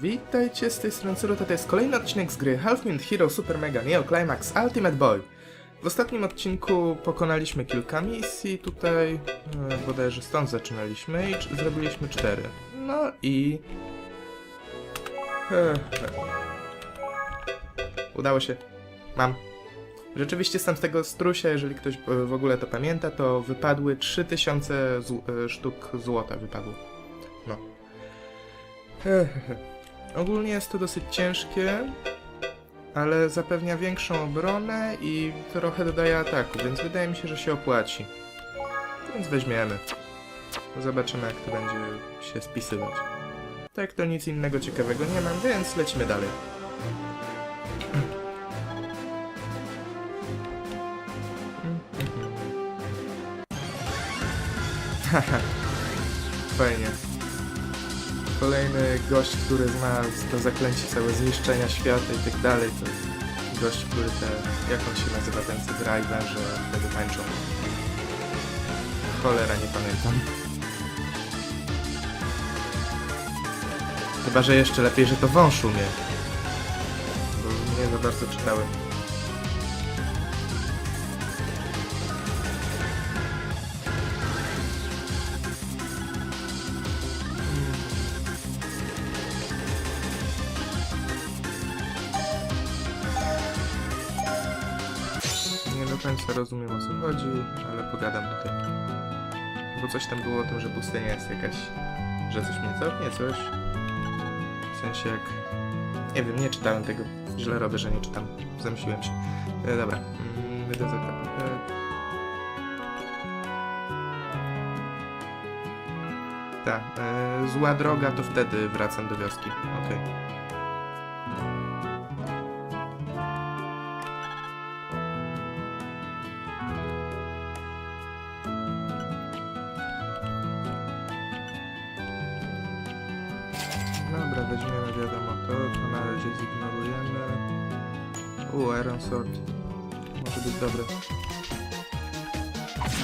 Witajcie z tej strony Cyrota, to jest kolejny odcinek z gry Half Mint Hero Super Mega Neo Climax Ultimate Boy. W ostatnim odcinku pokonaliśmy kilka misji, tutaj e, bodajże stąd zaczynaliśmy i zrobiliśmy cztery. No i... He, he. Udało się. Mam. Rzeczywiście z tamtego strusia, jeżeli ktoś e, w ogóle to pamięta, to wypadły 3000 zł- e, sztuk złota wypadło. No. Ogólnie jest to dosyć ciężkie, ale zapewnia większą obronę i trochę dodaje ataku, więc wydaje mi się, że się opłaci. Więc weźmiemy. Zobaczymy, jak to będzie się spisywać. Tak, to nic innego ciekawego nie mam, więc lecimy dalej. Haha, fajnie. Kolejny gość, który zna to zaklęcie całe zniszczenia świata i tak dalej, to gość, który te, jak on się nazywa, ten co że wtedy tańczą. Cholera, nie pamiętam. Chyba, że jeszcze lepiej, że to wąż umie. Bo nie za bardzo czytałem. Rozumiem o co chodzi, ale pogadam tutaj. Bo coś tam było o tym, że pustynia jest jakaś... Że coś mnie cofnie, coś... W sensie jak... Nie wiem, nie czytałem tego. Źle robię, że nie czytam. Zamyśliłem się. E, dobra. Mm, Wyjdę za kapę. Tak. E, zła droga, to wtedy wracam do wioski. Okej. Dobra, weźmiemy wiadomo to, to na razie zignorujemy. U, Iron Sword. Może być dobre.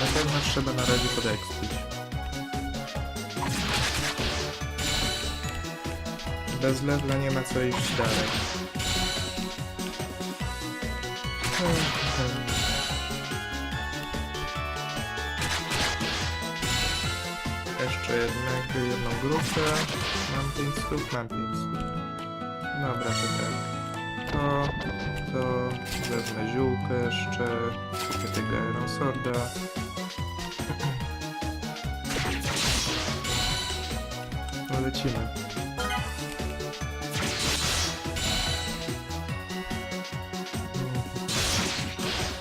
Na pewno trzeba na razie podekspić. Bez lewla nie ma co iść dalej. Jeszcze jednego, jedną grupę. Mam 5 stóp, mam 5 stóp. Dobra, to tak. To, to wezmę ziółkę jeszcze, kupię tego Iron Sworda. No lecimy.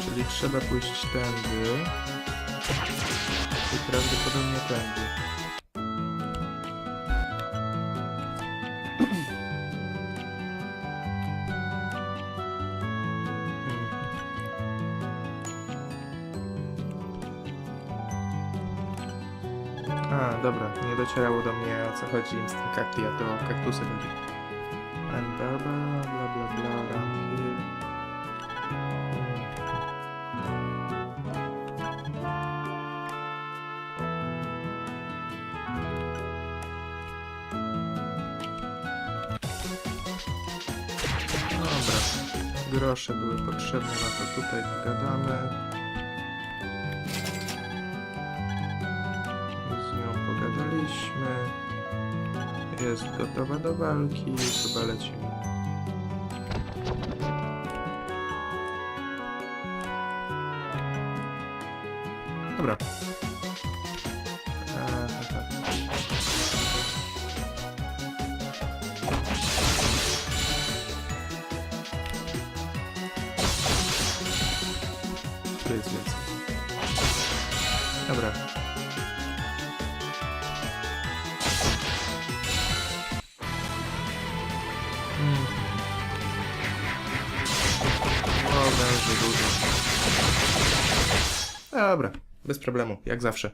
Czyli trzeba pójść tędy. I prawdopodobnie tędy. A, dobra, nie docierało do mnie o co chodzi im z tym kakti, a to kaktusy chodzi. And bla bla bla bla bla around. Dobra, grosze były potrzebne, no to tutaj pogadamy. Jest gotowa do walki, chyba lecimy. Dobra. Tu jest. Dobra. Dobra, bez problemu, jak zawsze.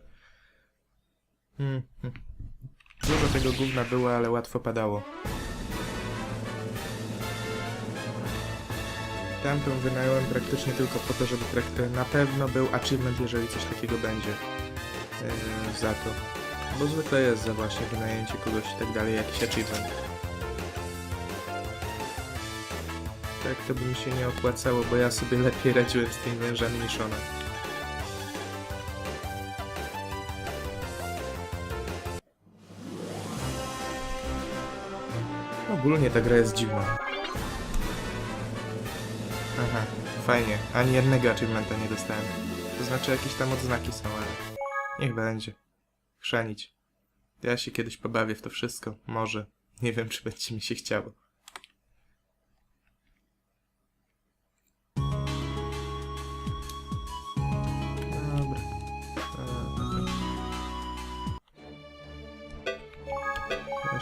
Mm, mm. Dużo tego gówna było, ale łatwo padało. Tamtą wynająłem praktycznie tylko po to, żeby na pewno był achievement, jeżeli coś takiego będzie yy, za to. Bo zwykle jest za właśnie wynajęcie kogoś i tak dalej, jakiś achievement. Tak to by mi się nie opłacało, bo ja sobie lepiej radziłem z tymi wężami niż ona. Ogólnie ta gra jest dziwna. Aha, fajnie. Ani jednego achievementa nie dostałem. To znaczy jakieś tam odznaki są, ale... Niech będzie. Chrzanić. Ja się kiedyś pobawię w to wszystko. Może. Nie wiem, czy będzie mi się chciało.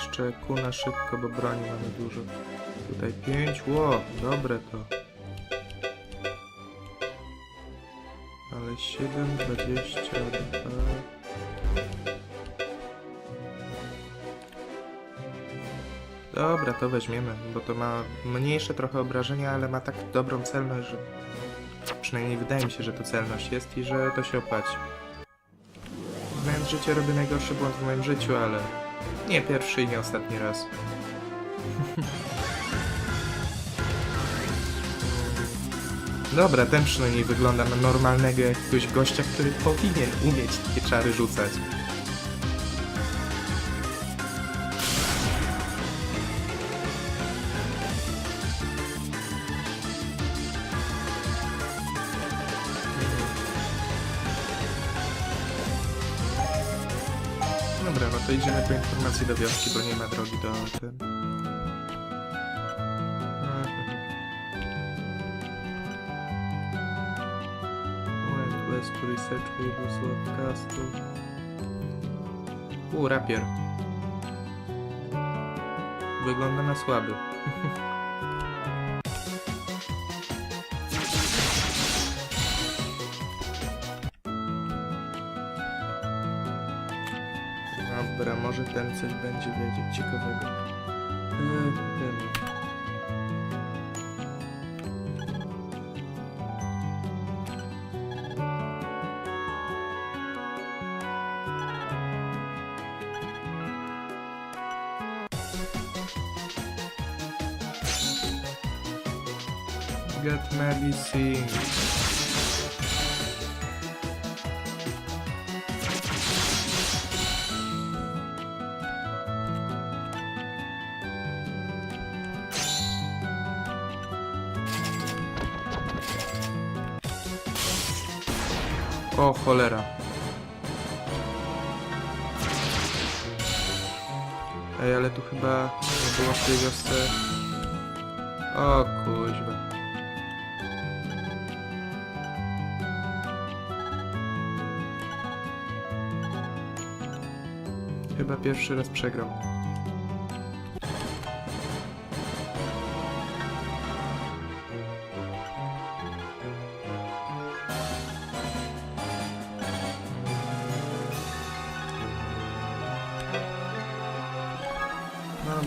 Jeszcze kuna szybko, bo broni mamy dużo. Tutaj pięć. Ło, dobre to. Ale 7, 22. Dobra, to weźmiemy, bo to ma mniejsze trochę obrażenia, ale ma tak dobrą celność, że przynajmniej wydaje mi się, że to celność jest i że to się opłaci. Znając życie robię najgorszy błąd w moim życiu, ale nie pierwszy i nie ostatni raz. Dobra, ten przynajmniej wygląda na normalnego jakiegoś gościa, który powinien umieć takie czary rzucać. Dobra, no to idziemy po informacji do wioski, bo nie ma drogi do west research Sword Castle. U, rapier. Wygląda na słaby. Dobra, może ten coś będzie wiedzieć ciekawego. Ten. Get medicine. O cholera. Ej, ale tu chyba było w tej wiosce... O kuźwa. Chyba pierwszy raz przegrał.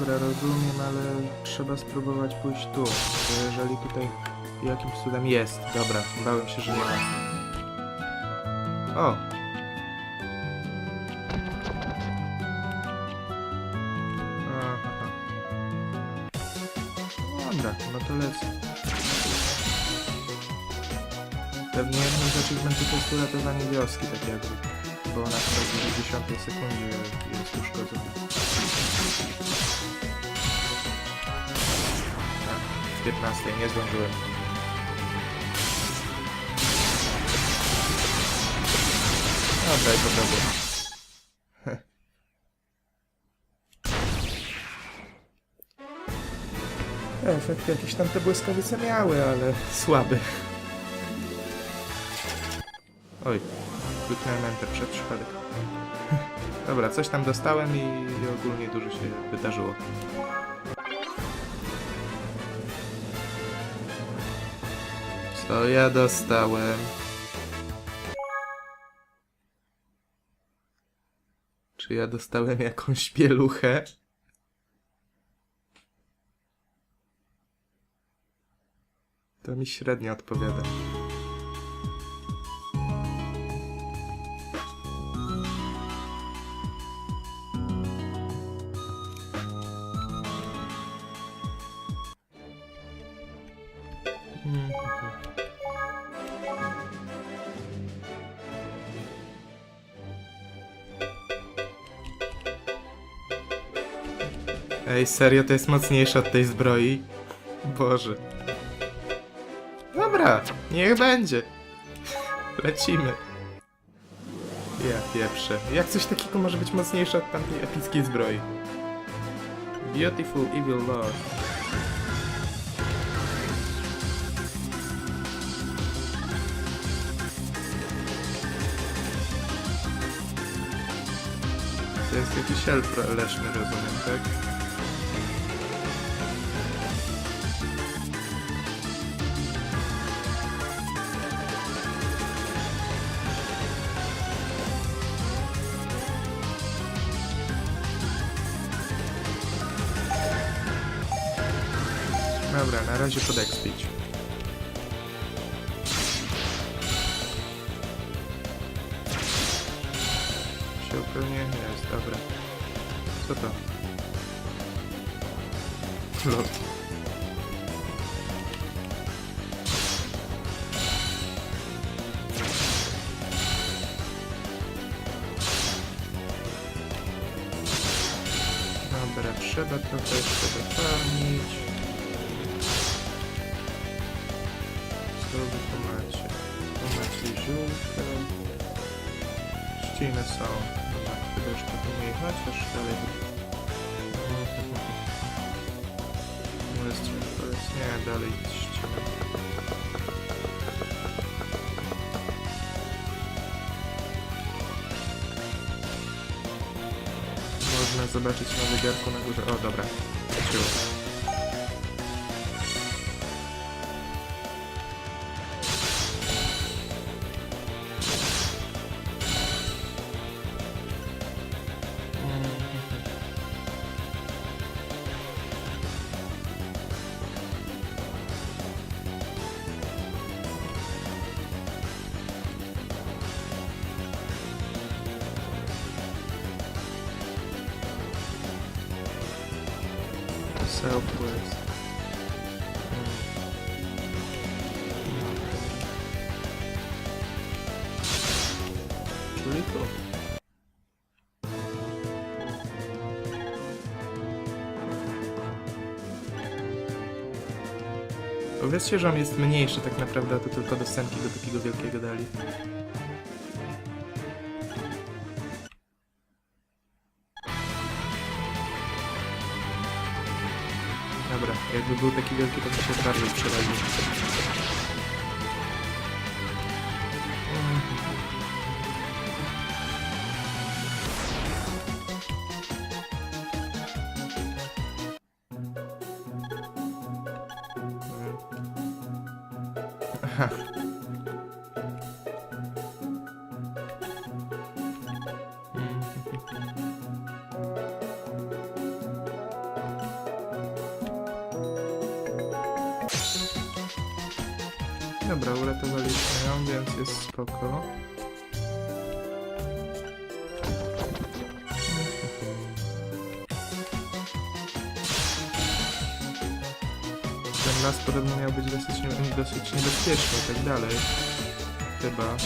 Dobra, rozumiem, ale trzeba spróbować pójść tu. Bo jeżeli tutaj jakimś cudem jest. Dobra, bałem się, że nie ma. O! Dobra, no to lecę. Pewnie jednym z achievementów to jest uratowanie wioski, tak jakby. Bo ona chyba w 10 sekundzie jest uszkodzona. W 15 nie zdążyłem. Dobra, i poprawię. Efekt jakiś tam te błyskawice miały, ale słaby. Oj, kliknąłem Enter przed przypadek. Dobra, coś tam dostałem i, i ogólnie dużo się wydarzyło. To ja dostałem. Czy ja dostałem jakąś pieluchę? To mi średnio odpowiada. Mm-hmm. Ej, serio, to jest mocniejsze od tej zbroi? Boże. Dobra, niech będzie. Lecimy. Ja pieprzę. Jak coś takiego może być mocniejsze od tamtej epickiej zbroi? Beautiful Evil Lord. To jest jakiś elf leśny, rozumiem, tak? Dobra, na razie pod expić. Się upewnię? Jest, dobra. Co to? Lol. Dobra, trzeba trochę jeszcze dofarmić. Tu macie ziółka. Trzciny są. Dobra, chyba jeszcze tu nie chociaż dalej. No jest nie, dalej trzciny. Można zobaczyć na zegarku na górze. O, dobra. Leciło. Southwest. Czyli. Powiedzcie, że on jest mniejszy tak naprawdę, to tylko dostępki do takiego wielkiego dali. Jakby był taki wielki, to by się bardziej przeraził. Aha. Spoko. Ten las podobno miał być dosyć, dosyć niebezpieczny i tak dalej. Chyba.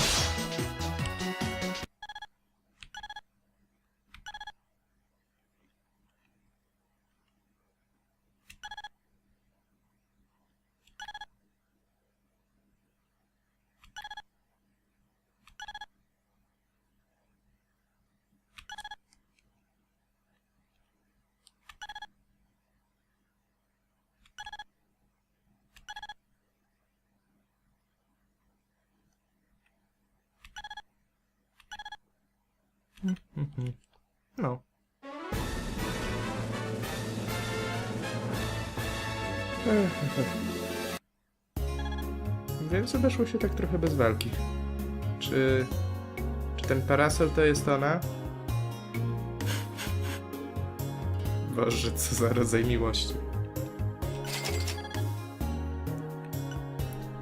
No. Więc obeszło się tak trochę bez walki. Czy... Czy ten parasol to jest ona? Boże, co za rodzaj miłości.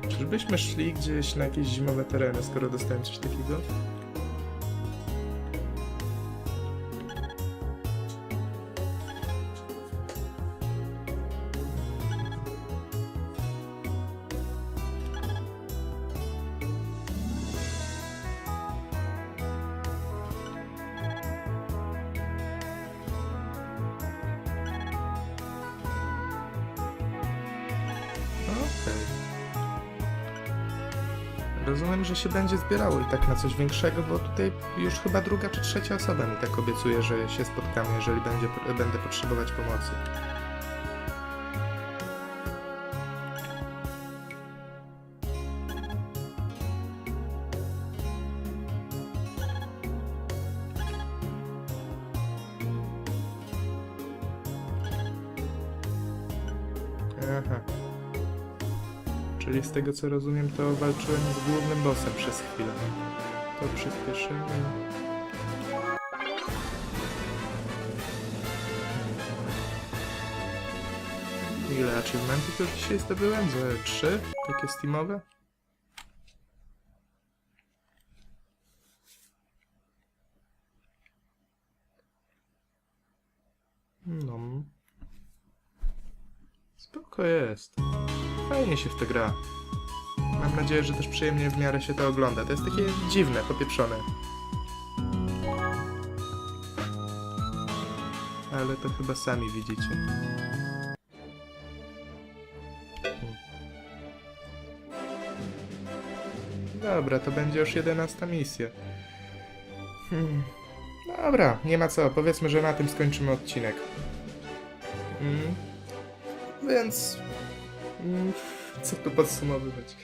Czyżbyśmy szli gdzieś na jakieś zimowe tereny, skoro dostałem coś takiego? Rozumiem, że się będzie zbierało i tak na coś większego, bo tutaj już chyba druga czy trzecia osoba mi tak obiecuje, że się spotkamy, jeżeli będzie, będę potrzebować pomocy. Aha. Czyli z tego co rozumiem, to walczyłem z głównym bossem przez chwilę. To przyspieszymy. Ile achievementów już dzisiaj zdobyłem? Ze trzy? Takie steamowe? No. Spoko jest. Fajnie się w to gra. Mam nadzieję, że też przyjemnie w miarę się to ogląda. To jest takie dziwne, popieprzone. Ale to chyba sami widzicie. Hmm. Dobra, to będzie już jedenasta misja. Hmm. Dobra, nie ma co. Powiedzmy, że na tym skończymy odcinek. Mm. Więc Co tu podsumowywać?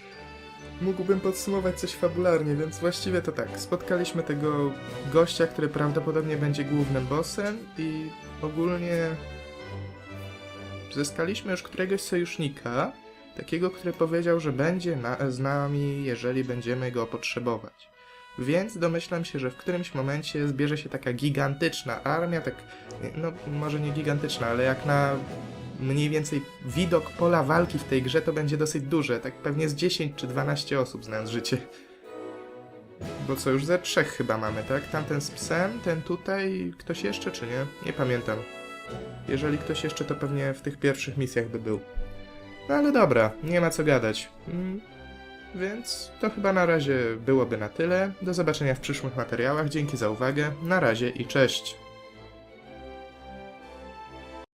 Mógłbym podsumować coś fabularnie, więc właściwie to tak. Spotkaliśmy tego gościa, który prawdopodobnie będzie głównym bossem i ogólnie zyskaliśmy już któregoś sojusznika, takiego, który powiedział, że będzie na, z nami, jeżeli będziemy go potrzebować. Więc domyślam się, że w którymś momencie zbierze się taka gigantyczna armia, tak, no może nie gigantyczna, ale jak na mniej więcej widok pola walki w tej grze to będzie dosyć duże, tak pewnie z 10 czy 12 osób znając życie. Bo co, już ze trzech chyba mamy, tak? Tamten z psem, ten tutaj, ktoś jeszcze czy nie? Nie pamiętam. Jeżeli ktoś jeszcze, to pewnie w tych pierwszych misjach by był. No ale dobra, nie ma co gadać. Mm, więc to chyba na razie byłoby na tyle. Do zobaczenia w przyszłych materiałach. Dzięki za uwagę. Na razie i cześć.